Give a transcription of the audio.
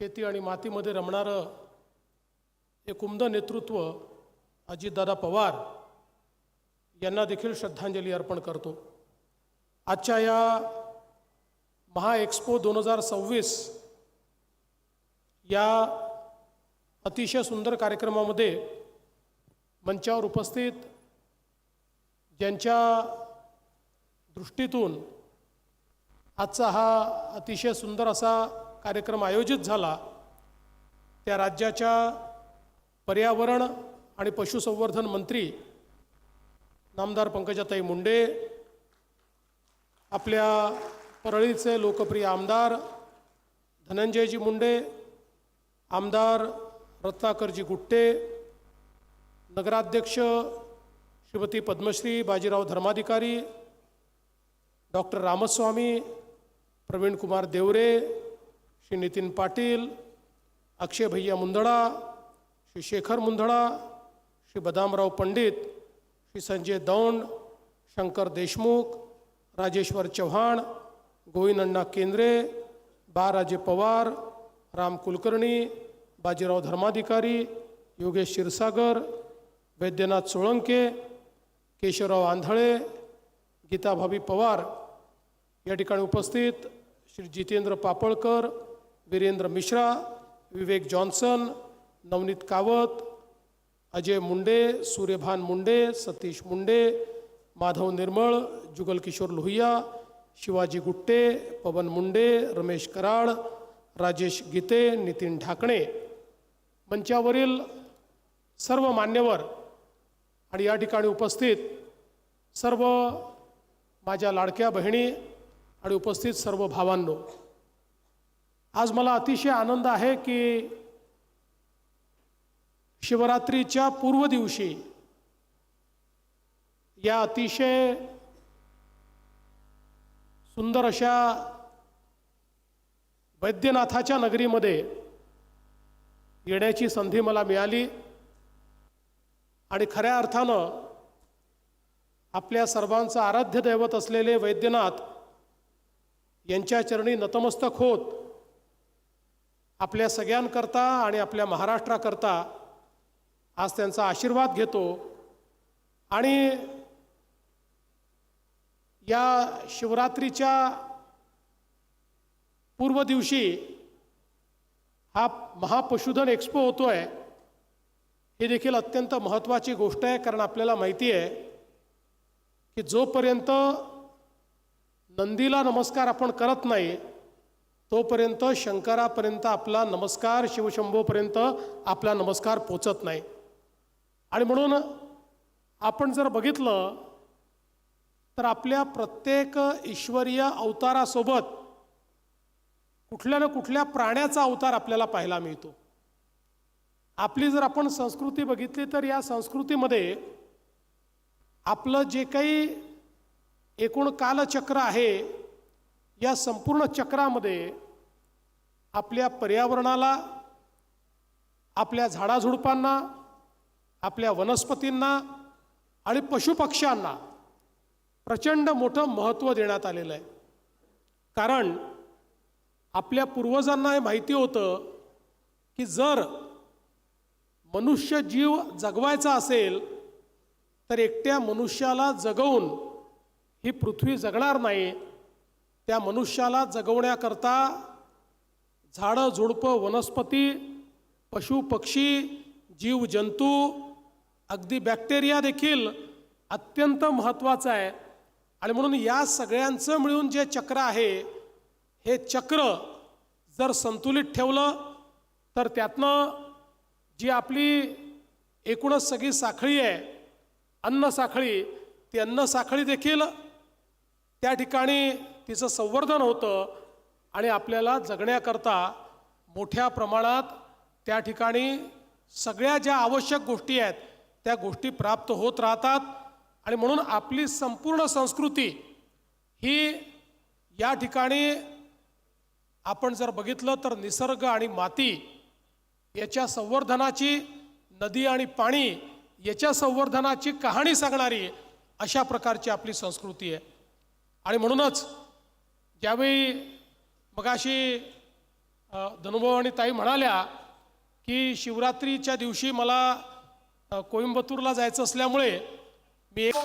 शेती आणि मातीमध्ये रमणारं एक उमद नेतृत्व अजितदादा पवार यांना देखील श्रद्धांजली अर्पण करतो. आजच्या या महाएक्सपो दोन हजार सव्वीस या अतिशय सुंदर कार्यक्रमामध्ये मंचावर उपस्थित ज्यांच्या दृष्टीतून आजचा हा अतिशय सुंदर असा कार्यक्रम आयोजित झाला त्या राज्याच्या पर्यावरण आणि पशुसंवर्धन मंत्री नामदार पंकजाताई मुंडे आपल्या परळीचे लोकप्रिय आमदार धनंजयजी मुंडे आमदार रत्नाकरजी गुट्टे नगराध्यक्ष श्रीमती पद्मश्री बाजीराव धर्माधिकारी डॉक्टर रामस्वामी प्रवीण कुमार देवरे श्री नितीन पाटील अक्षय भैया मुंदडा श्री शेखर मुंदडा श्री बदामराव पंडित श्री संजय दौंड शंकर देशमुख राजेश्वर चव्हाण गोविंदण्णा केंद्रे बाराजे पवार राम कुलकर्णी बाजीराव धर्माधिकारी योगेश क्षीरसागर वैद्यनाथ सोळंके केशवराव आंधळे गीताभाभी पवार. या ठिकाणी उपस्थित श्री जितेंद्र पापळकर वीरेंद्र मिश्रा विवेक जॉन्सन नवनीत कावत अजय मुंडे सूर्यभान मुंडे सतीश मुंडे माधव निर्मळ जुगल किशोर लोहिया शिवाजी गुट्टे पवन मुंडे रमेश कराड राजेश गीते नितीन ढाकणे मंचावरील सर्व मान्यवर आणि या ठिकाणी उपस्थित सर्व माझ्या लाडक्या बहिणी आणि उपस्थित सर्व भावांनो आज मला अतिशय आनंद आहे की शिवरात्रीच्या पूर्व दिवशी या अतिशय सुंदर अशा वैद्यनाथाच्या नगरीमध्ये येण्याची संधी मला मिळाली. आणि खऱ्या अर्थानं आपल्या सर्वांचं आराध्य दैवत असलेले वैद्यनाथ यांच्या चरणी नतमस्तक होत आपल्या सगळ्यांकरता आणि आपल्या महाराष्ट्राकरता आज त्यांचा आशीर्वाद घेतो. आणि या शिवरात्रीच्या पूर्व दिवशी हा महापशुधन एक्सपो आहे ही देखील अत्यंत महत्त्वाची गोष्ट आहे कारण आपल्याला माहिती आहे की जोपर्यंत नंदीला नमस्कार आपण करत नाही तोपर्यंत शंकरापर्यंत आपला नमस्कार शिवशंभोपर्यंत आपला नमस्कार पोचत नाही. आणि म्हणून आपण जर बघितलं तर आपल्या प्रत्येक ईश्वरीय अवतारासोबत कुठल्या ना कुठल्या प्राण्याचा अवतार आपल्याला पाहायला मिळतो. आपली जर आपण संस्कृती बघितली तर या संस्कृतीमध्ये आपलं जे काही एकूण कालचक्र आहे या संपूर्ण चक्रामध्ये आपल्या पर्यावरणाला आपल्या झाडाझुडपांना आपल्या वनस्पतींना आणि पशुपक्ष्यांना प्रचंड मोठं महत्त्व देण्यात आलेलं आहे. कारण आपल्या पूर्वजांना हे माहिती होतं की जर मनुष्य जीव जगवायचा असेल तर एकट्या मनुष्याला जगवून ही पृथ्वी जगणार नाही. त्या मनुष्याला जगवण्याकरता झाडं झुडपं वनस्पती पशु पक्षी जीव जंतू अगदी बॅक्टेरिया देखील अत्यंत महत्त्वाचं आहे. आणि म्हणून या सगळ्यांचं मिळून जे चक्र आहे हे चक्र जर संतुलित ठेवलं तर त्यातनं जी आपली एकूणच सगळी साखळी आहे अन्न साखळी ती अन्न साखळी देखील त्या ठिकाणी तिचं संवर्धन होतं आणि आपल्याला जगण्याकरता मोठ्या प्रमाणात त्या ठिकाणी सगळ्या ज्या आवश्यक गोष्टी आहेत त्या गोष्टी प्राप्त होत राहतात. आणि म्हणून आपली संपूर्ण संस्कृती ही या ठिकाणी आपण जर बघितलं तर निसर्ग आणि माती याच्या संवर्धनाची नदी आणि पाणी याच्या संवर्धनाची कहाणी सांगणारी अशा प्रकारची आपली संस्कृती आहे. आणि म्हणूनच ज्यावेळी मगाशी धनुभाऊ आणि ताई म्हणाल्या की शिवरात्रीच्या दिवशी मला अ, कोइंबतूरला जायचं असल्यामुळे मी एक